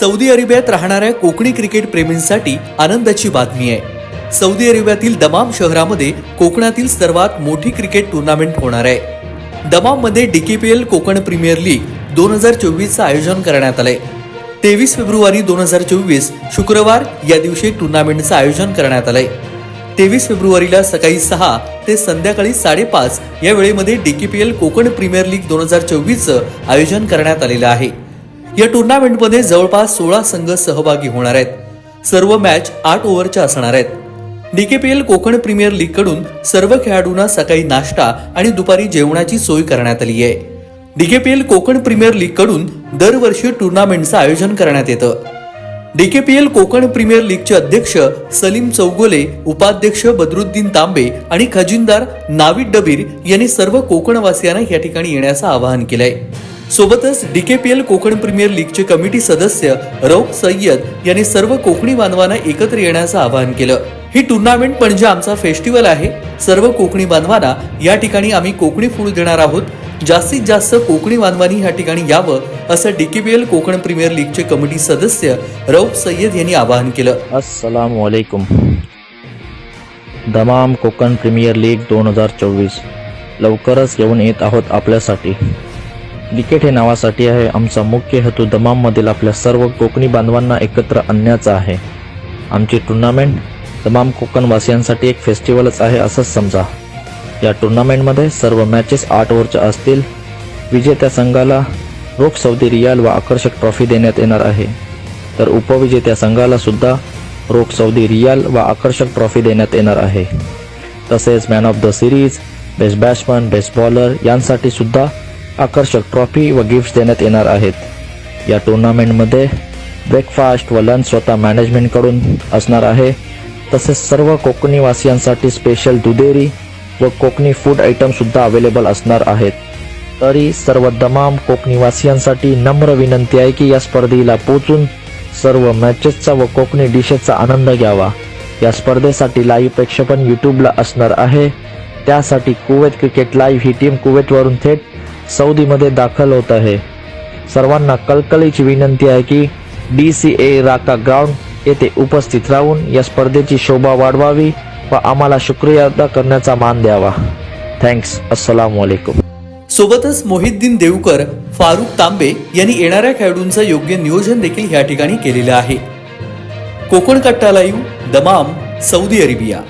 Saudi अरेबियात राहणाऱ्या Konkani cricket प्रेमींसाठी आनंदाची बातमी आहे. सौदी अरेबियातील दमाम शहरामध्ये कोकणातील सर्वात मोठी क्रिकेट टुर्नामेंट होणार आहे. दमाममध्ये डीकेपीएल कोकण प्रीमियर लीग दोन हजार चोवीसचं आयोजन करण्यात आलंय. तेवीस फेब्रुवारी दोन हजार चोवीस शुक्रवार या दिवशी टुर्नामेंटचं आयोजन करण्यात आलंय. तेवीस फेब्रुवारीला सकाळी सहा ते संध्याकाळी साडेपाच या वेळेमध्ये डीकेपीएल कोकण प्रीमियर लीग दोन हजार चोवीसचं आयोजन करण्यात आलेलं आहे. या टुर्नामेंटमध्ये जवळपास सोळा संघ सहभागी होणार आहेत. सर्व मॅच आठ ओव्हरच्या असणार आहेत. डीकेपीएल कोकण प्रीमियर लीगकडून सर्व खेळाडूंना सकाळी नाश्ता आणि दुपारी जेवणाची सोय करण्यात आली आहे. डीकेपीएल कोकण प्रीमियर लीगकडून दरवर्षी टुर्नामेंटचं आयोजन करण्यात येतं. डीकेपीएल कोकण प्रीमियर लीगचे अध्यक्ष सलीम चौगोले उपाध्यक्ष बदरुद्दीन तांबे आणि खजिनदार नाविद डबीर यांनी सर्व कोकणवासियांना या ठिकाणी येण्याचं आवाहन केलंय. सोबतच D K P L Konkan premier लीगचे committee सदस्य रौफ सय्यद यांनी सर्व कोकणी बांधवांना एकत्र येण्याचं आवाहन केलं. ही टुर्नामेंट म्हणजे आमचा फेस्टिवल आहे. सर्व कोकणी बांधवांना या ठिकाणी आम्ही कोकणी फूड देणार आहोत. जास्तीत जास्त कोकणी बांधवांनी या ठिकाणी यावं असं D K P L Konkan premier लीगचे committee सदस्य रौफ सय्यद यांनी आवाहन केलं. अस्सलाम वालेकुम दमाम कोकण प्रीमियर लीग दोन हजार चोवीस. लवकरच येऊन येत आहोत आपल्यासाठी. क्रिकेट हे नावासाठी आहे. आमचा मुख्य हेतू दमाममधील आपल्या सर्व कोकणी बांधवांना एकत्र आणण्याचा आहे. आमची टुर्नामेंट दमाम कोकणवासियांसाठी एक फेस्टिवलच आहे असंच समजा. या टुर्नामेंटमध्ये सर्व मॅचेस आठ ओव्हरच्या असतील. विजेत्या संघाला रोख सौदी रियाल व आकर्षक ट्रॉफी देण्यात येणार आहे. तर उपविजेत्या संघाला सुद्धा रोख सौदी रियाल व आकर्षक ट्रॉफी देण्यात येणार आहे. तसेच man of the series best batsman best bowler यांसाठी सुद्धा आकर्षक ट्रॉफी व गिफ्ट्स देण्यात येणार आहेत. या टुर्नामेंटमध्ये ब्रेकफास्ट व लंच स्वतः मॅनेजमेंटकडून असणार आहे. तसेच सर्व कोकणीवासियांसाठी स्पेशल दुधेरी व कोकणी फूड आयटमसुद्धा अवेलेबल असणार आहेत. तरी सर्व दमाम कोकणीवासियांसाठी नम्र विनंती आहे की या स्पर्धेला पोचून सर्व मॅचेसचा व कोकणी डिशेसचा आनंद घ्यावा. या स्पर्धेसाठी लाईव्ह प्रेक्षपण यूट्यूबला असणार आहे. त्यासाठी कुवेत क्रिकेट लाईव्ह ही टीम कुवेतवरून थेट सौदीमध्ये दाखल होत आहे. सर्वांना कलकलीची विनंती आहे की D C A Raka ground येथे उपस्थित राहून या स्पर्धेची शोभा वाढवावी व आम्हाला शुक्रिया अदा करण्याचा मान द्यावा. थँक्स अस्सलाम वालेकुम सोबतच मोहिद्दीन देवकर फारुख तांबे यांनी येणाऱ्या खेळाडूंचं योग्य नियोजन देखील या ठिकाणी केलेलं आहे. कोकण कट्टा लाईव्ह दमाम सौदी अरेबिया.